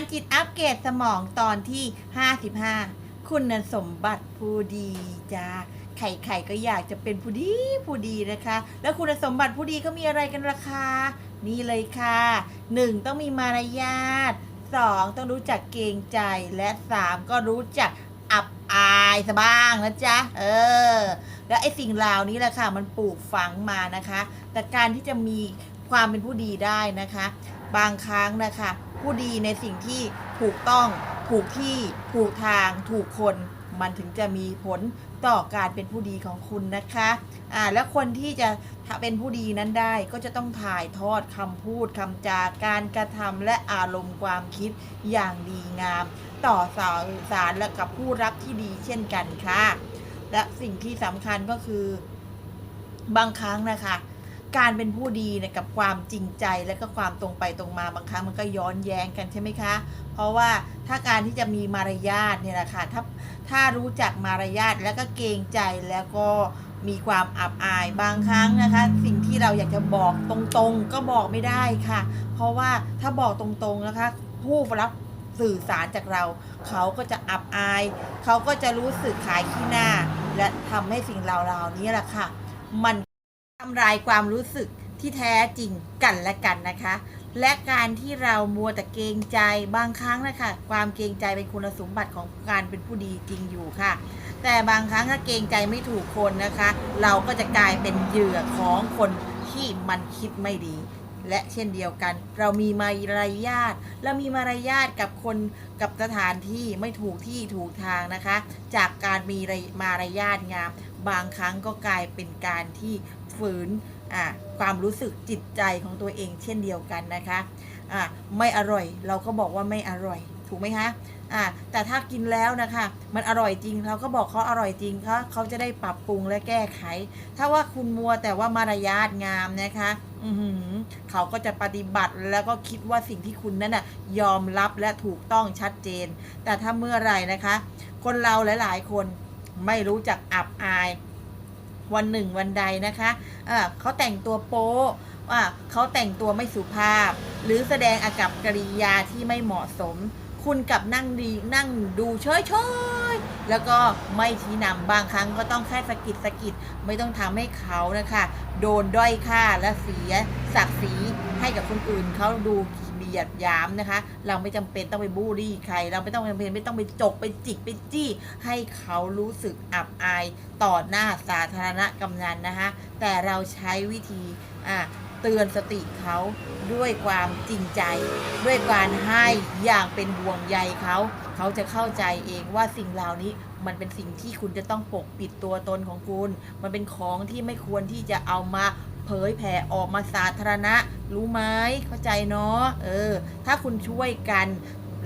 ารจิตอัปเกรดสมองตอนที่ 55 คุณสมบัติผู้ดีจ้าใครๆก็อยากจะเป็นผู้ดีผู้ดีนะคะ แล้วคุณสมบัติผู้ดีก็มีอะไรกันราคา นี่เลยค่ะ 1. ต้องมีมารยาท 2. ต้องรู้จักเกรงใจและ 3. ก็รู้จักอับอายซะบ้างนะจ๊ะ เออ แล้วไอ้สิ่งเหล่านี้แหละค่ะ มันปลูกฝังมานะคะ แต่การที่จะมีความเป็นผู้ดีได้นะคะ บางครั้งนะคะ ผู้ดีในสิ่งที่ถูกต้อง ถูกที่ ถูกทาง ถูกคน มันถึงจะมีผลต่อการเป็นผู้ดีของคุณนะคะอ่าแล้วคนที่จะเป็นผู้ดีนั้นได้ก็จะต้องถ่ายทอดคำพูดคำจาการกระทำและอารมณ์ความคิดอย่างดีงาม ต่อสาวสารและกับผู้รับที่ดีเช่นกันค่ะ และสิ่งที่สำคัญก็คือบางครั้งนะคะ การเป็นผู้ดีเนี่ยกับความจริงใจและก็ความตรงไปตรงมาบางครั้งมันก็ย้อนแย้งกันใช่ไหมคะ เพราะว่าถ้าการที่จะมีมารยาทเนี่ยแหละค่ะถ้าถ้ารู้จักมารยาทแล้วก็เกรงใจแล้วก็มีความอับอายบางครั้งนะคะ สิ่งที่เราอยากจะบอกตรงๆ ก็บอกไม่ได้ค่ะ เพราะว่าถ้าบอกตรงๆนะคะ ผู้รับสื่อสารจากเรา เขาก็จะอับอาย เขาก็จะรู้สึกขายขี้หน้า และทำให้สิ่งเหล่าๆนี้แหละค่ะ มัน ทำลายความรู้สึกที่แท้จริงกันและกันนะคะ และการที่เรามัวแต่เกรงใจบางครั้งนะคะความเกรงใจเป็นคุณสมบัติของการเป็นผู้ดีจริงอยู่ค่ะ แต่บางครั้งถ้าเกรงใจไม่ถูกคนนะคะ เราก็จะกลายเป็นเหยื่อของคนที่มันคิดไม่ดี และเช่นเดียวกัน เรามีมารยาทเรามีมารยาทกับคนกับสถานที่ไม่ถูกที่ถูกทางนะคะ จากการมีมารยาทงาม บางครั้งก็กลายเป็นการที่ฝืนความรู้สึกจิตใจของตัวเองเช่นเดียวกันนะคะะไม่อร่อย เราก็บอกว่าไม่อร่อย ถูกไหมคะอ่าแต่ถ้ากินแล้วนะคะ มันอร่อยจริงเราก็บอกเขาอร่อยจริงเขาเขาจะได้ปรับปรุงและแก้ไข ถ้าว่าคุณมัวแต่ว่ามารยาทงามนะคะอืเขาก็จะปฏิบัติแล้วก็คิดว่าสิ่งที่คุณนั้นน่ะยอมรับและถูกต้องชัดเจน แต่ถ้าเมื่อไหร่นะคะ คนเราหลาย ๆ คนไม่รู้จักอับอาย วันหนึ่งวันใดนะคะอ่าเขาแต่งตัวโป๊ว่าเขาแต่งตัวไม่สุภาพ หรือแสดงอากับกริยาที่ไม่เหมาะสม คุณกับนั่งดีนั่งดูเฉยๆแล้วก็ไม่ชี้นำบางครั้งก็ต้องแค่สะกิดสะกิดไม่ต้องทำให้เขานะคะ โดนด้อยค่าและเสียศักดิ์ศรีให้กับคนอื่นเขาดูเบียดยามนะคะ เราไม่จำเป็นต้องไปบูลลี่ใคร เราไม่ต้องจำเป็นไม่ต้องไปจกไปจิกไปจี้ ให้เขารู้สึกอับอายต่อหน้าสาธารณะกำนันนะคะ แต่เราใช้วิธีอ่า เตือนสติเขาด้วยความจริงใจ ด้วยการให้อย่างเป็นห่วงใยเขา เขาจะเข้าใจเองว่าสิ่งเหล่านี้มันเป็นสิ่งที่คุณจะต้องปกปิดตัวตนของคุณ มันเป็นของที่ไม่ควรที่จะเอามาเผยแผ่ออกมาสาธารณะ รู้ไหมเข้าใจเนาะเออ ถ้าคุณช่วยกัน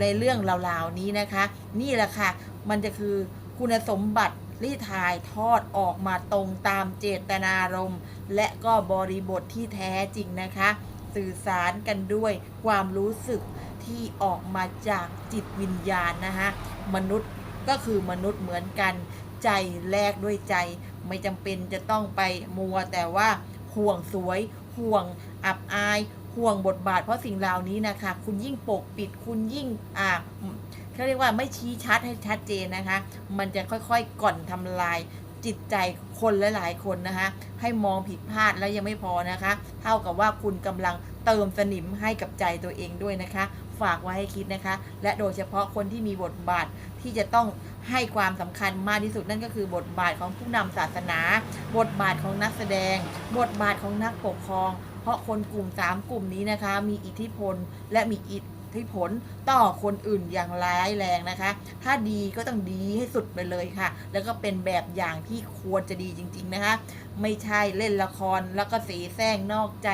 ในเรื่องเหล่าๆนี้นะคะ นี่แหละค่ะ มันจะคือคุณสมบัติ ที่ถ่ายทอดออกมาตรงตามเจตนารมณ์ และก็บริบทที่แท้จริงนะคะ สื่อสารกันด้วยความรู้สึกที่ออกมาจากจิตวิญญาณนะคะมนุษย์ก็คือมนุษย์เหมือนกัน ใจแลกด้วยใจ ไม่จำเป็นจะต้องไปมัวแต่ว่าห่วงสวย ห่วงอับอายห่วงบทบาทเพราะสิ่งเหล่านี้นะคะ คุณยิ่งปกปิดคุณยิ่งอ่า เขาเรียกว่าไม่ชี้ชัดให้ชัดเจนนะคะ มันจะค่อยๆก่อนทำลายจิตใจคนหลายๆคนนะคะ ให้มองผิดพลาดแล้วยังไม่พอนะคะ เท่ากับว่าคุณกำลังเติมสนิมให้กับใจตัวเองด้วยนะคะ ฝากไว้ให้คิดนะคะ และโดยเฉพาะคนที่มีบทบาทที่จะต้องให้ความสำคัญมากที่สุดนั่นก็คือบทบาทของผู้นำศาสนา บทบาทของนักแสดง บทบาทของนักปกครอง เพราะคนกลุ่ม 3 กลุ่มนี้นะคะ มีอิทธิพล และมีอิท ธิผลต่อคนอื่นอย่างร้ายแรงนะคะ ถ้าดีก็ต้องดีให้สุดไปเลยค่ะ แล้วก็เป็นแบบอย่างที่ควรจะดีจริง ๆนะคะ ไม่ใช่เล่นละครแล้วก็เสีแซงนอกใจ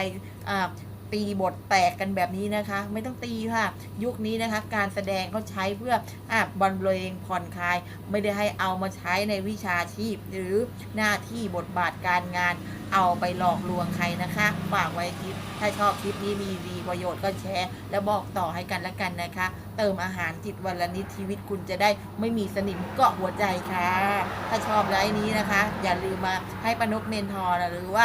อ่า ตีบทแตกกันแบบนี้นะคะ ไม่ต้องตีค่ะ ยุคนี้นะคะ การแสดงเขาใช้เพื่ออะบรรเลงผ่อนคลาย ไม่ได้ให้เอามาใช้ในวิชาชีพ หรือหน้าที่บทบาทการงานเอาไปหลอกลวงใครนะคะฝากไว้คลิป ถ้าชอบคลิปนี้มีดีประโยชน์ก็แชร์ แล้วบอกต่อให้กันและกันนะคะ เติมอาหารจิตวันละนิดชีวิตคุณจะได้ไม่มีสนิมเกาะหัวใจค่ะ ถ้าชอบไลฟ์นี้นะคะ อย่าลืมมาให้ปนกเมนทอร์หรือว่า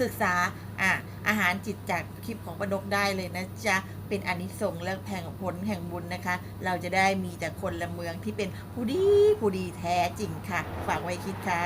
ศึกษา อะอาหารจิตจากคลิปของปนกได้เลยนะจ๊ะเป็นอนิสงส์และแผงผลแห่งบุญนะคะ เราจะได้มีแต่คนละเมืองที่เป็นผู้ดีผู้ดีแท้จริงค่ะ ฝากไว้คิดค่ะ